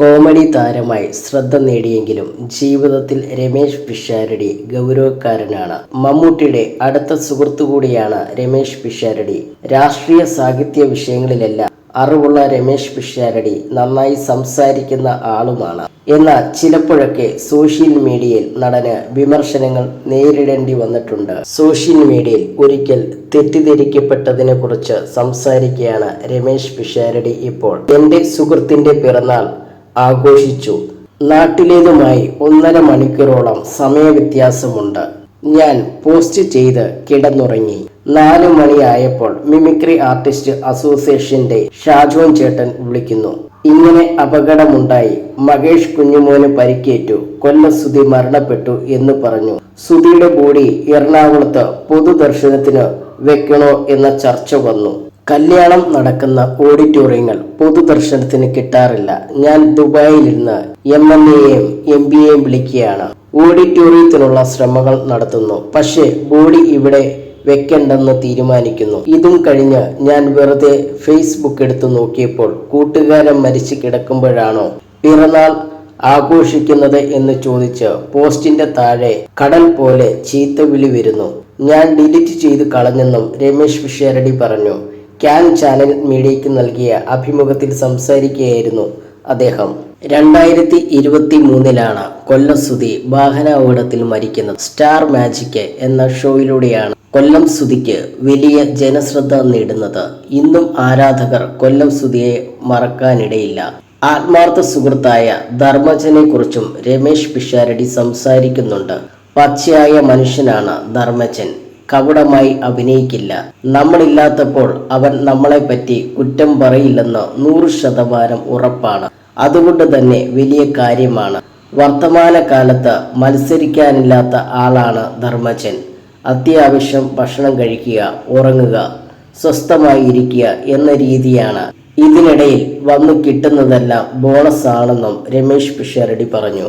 Comedy താരമായി ശ്രദ്ധ നേടിയെങ്കിലും ജീവിതത്തിൽ രമേശ് പിഷാരടി ഗൗരവക്കാരനാണ്. മമ്മൂട്ടിയുടെ അടുത്ത സുഹൃത്തു കൂടിയാണ് രമേശ് പിഷാരടി. രാഷ്ട്രീയ സാഹിത്യ വിഷയങ്ങളിലെല്ലാം അറിവുള്ള രമേശ് പിഷാരടി നന്നായി സംസാരിക്കുന്ന ആളുമാണ്. എന്നാൽ ചിലപ്പോഴൊക്കെ സോഷ്യൽ മീഡിയയിൽ നടന് വിമർശനങ്ങൾ നേരിടേണ്ടി വന്നിട്ടുണ്ട്. സോഷ്യൽ മീഡിയയിൽ ഒരിക്കൽ തെറ്റിദ്ധരിക്കപ്പെട്ടതിനെ കുറിച്ച് സംസാരിക്കുകയാണ് രമേശ് പിഷാരടി ഇപ്പോൾ. എന്റെ സുഹൃത്തിന്റെ പിറന്നാൾ ആഘോഷിച്ചു. നാട്ടിലേതുമായി ഒന്നര മണിക്കൂറോളം സമയവ്യത്യാസമുണ്ട്. ഞാൻ പോസ്റ്റ് ചെയ്ത് കിടന്നുറങ്ങി. നാല് മണിയായപ്പോൾ മിമിക്രി ആർട്ടിസ്റ്റ് അസോസിയേഷന്റെ ഷാജോൻ ചേട്ടൻ വിളിക്കുന്നു. ഇങ്ങനെ അപകടമുണ്ടായി. മഹേഷ് കുഞ്ഞുമോന് പരിക്കേറ്റു. കൊല്ല സുധി മരണപ്പെട്ടു എന്ന് പറഞ്ഞു. സുധിയുടെ ബോഡി എറണാകുളത്ത് പൊതുദർശനത്തിന് വെക്കണോ എന്ന ചർച്ച വന്നു. കല്യാണം നടക്കുന്ന ഓഡിറ്റോറിയങ്ങൾ പൊതുദർശനത്തിന് കിട്ടാറില്ല. ഞാൻ ദുബായിലിരുന്ന് എം എൽ എയും എം പിയെയും വിളിക്കുകയാണ്. ഓഡിറ്റോറിയത്തിനുള്ള ശ്രമങ്ങൾ നടത്തുന്നു. പക്ഷേ ബോഡി ഇവിടെ വെക്കണ്ടെന്ന് തീരുമാനിക്കുന്നു. ഇതും കഴിഞ്ഞ് ഞാൻ വെറുതെ ഫേസ്ബുക്ക് എടുത്തു നോക്കിയപ്പോൾ കൂട്ടുകാരൻ മരിച്ചു കിടക്കുമ്പോഴാണോ പിറന്നാൾ ആഘോഷിക്കുന്നത് എന്ന് ചോദിച്ച് പോസ്റ്റിന്റെ താഴെ കടൽ പോലെ ചീത്ത വിളി വരുന്നു. ഞാൻ ഡിലീറ്റ് ചെയ്ത് കളഞ്ഞെന്നും രമേശ് വിഷേരടി പറഞ്ഞു. ക്യാൻ ചാനൽ മീഡിയയ്ക്ക് നൽകിയ അഭിമുഖത്തിൽ സംസാരിക്കുകയായിരുന്നു അദ്ദേഹം. രണ്ടായിരത്തി ഇരുപത്തി മൂന്നിലാണ് കൊല്ലം സുധി വാഹന അപകടത്തിൽ മരിക്കുന്നത്. സ്റ്റാർ മാജിക് എന്ന ഷോയിലൂടെയാണ് കൊല്ലം സുധിക്ക് വലിയ ജനശ്രദ്ധ നേടുന്നത്. ഇന്നും ആരാധകർ കൊല്ലം സുധിയെ മറക്കാനിടയില്ല. ആത്മാർത്ഥ സുഹൃത്തായ ധർമ്മജനെ കുറിച്ചും രമേശ് പിഷാരടി സംസാരിക്കുന്നുണ്ട്. പച്ചയായ മനുഷ്യനാണ് ധർമ്മജൻ. കപടമായി അഭിനയിക്കില്ല. നമ്മളില്ലാത്തപ്പോൾ അവൻ നമ്മളെപ്പറ്റി കുറ്റം പറയില്ലെന്ന് നൂറ് ശതമാനം ഉറപ്പാണ്. അതുകൊണ്ട് തന്നെ വലിയ കാര്യമാണ്. വർത്തമാനകാലത്ത് മത്സരിക്കാനില്ലാത്ത ആളാണ് ധർമ്മജൻ. അത്യാവശ്യം ഭക്ഷണം കഴിക്കുക ഉറങ്ങുക സ്വസ്ഥമായി ഇരിക്കുക എന്ന രീതിയാണ്. ഇതിനിടയിൽ വന്നു കിട്ടുന്നതെല്ലാം ബോണസ് ആണെന്നും രമേശ് പിഷാരടി പറഞ്ഞു.